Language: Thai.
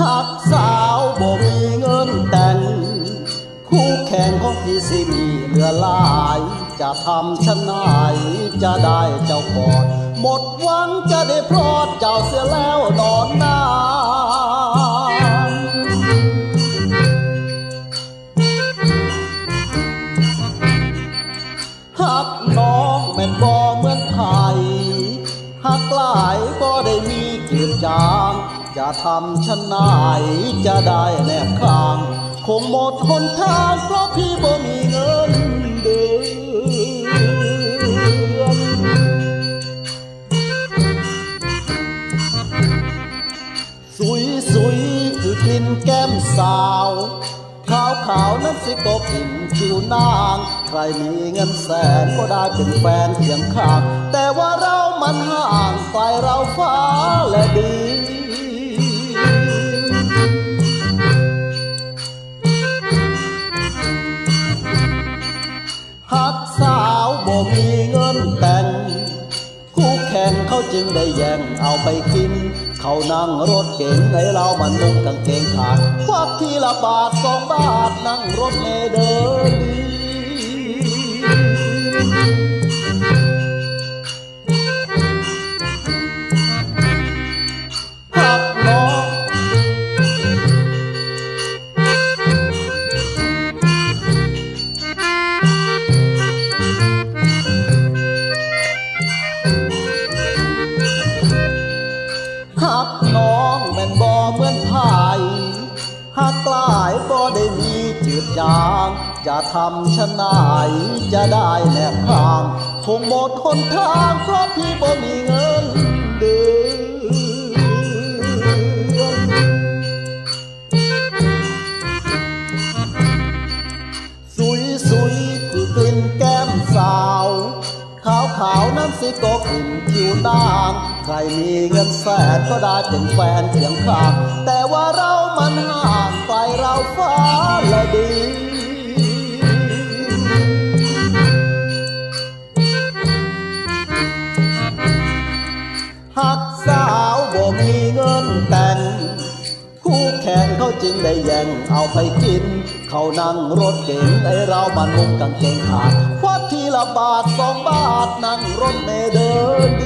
หากสาวบ่มีเงินแต่ง คู่แข่งของพี่สิมีเหลือหลาย จะทำชะนายจะได้เจ้ากอด หมดหวังจะได้พลอดเจ้าเสียแล้วนอนนา ม่นบ่เหมือนไผหักหลายบ่ได้มีจืดจาง จะทำชะนายจะได้แนบข้าง คงหมดหนทางเพราะพี่บ่มีเงินเดือนสุยสุยคือกลิ่นแก้มสาว ขาวขาวนั้นสิก็กลิ่นผิวนาง ใครมีเงินแสนก็ได้เป็นแฟนเคียงข้าง แต่ว่าเรามันห่างไกลเราฟ้าและดีหักสาวบ่มีเงินแต่ง คู่แข่งเขาจึงได้แย่งเอาไปกิน เขานั่งรถเก๋งให้เรามันนุ่งกางเกงขาดควักทีละบาทสองบาทนั่งรถเมล์เดินดี หักกลายบ่ได้มีจืดจาง จะทำชะนายจะได้แนบข้าง คงหมดหนทางเพราะพี่บ่มีเงินเดือนสุยสุยคือกลิ่นแก้มสาว ขาวขาวๆนั้นสิก็กลิ่นผิวนางใครมีเงินแสนก็ได้เป็นแฟนเคียงข้างแต่ว่าเรามัน แข่งเขาจึงได้แย่งเอาไปกิน เขานั่งรถเก๋งไอเรามันมุงกางเกงขาดควักทีละบาทสองบาทนั่งรถเมเดิน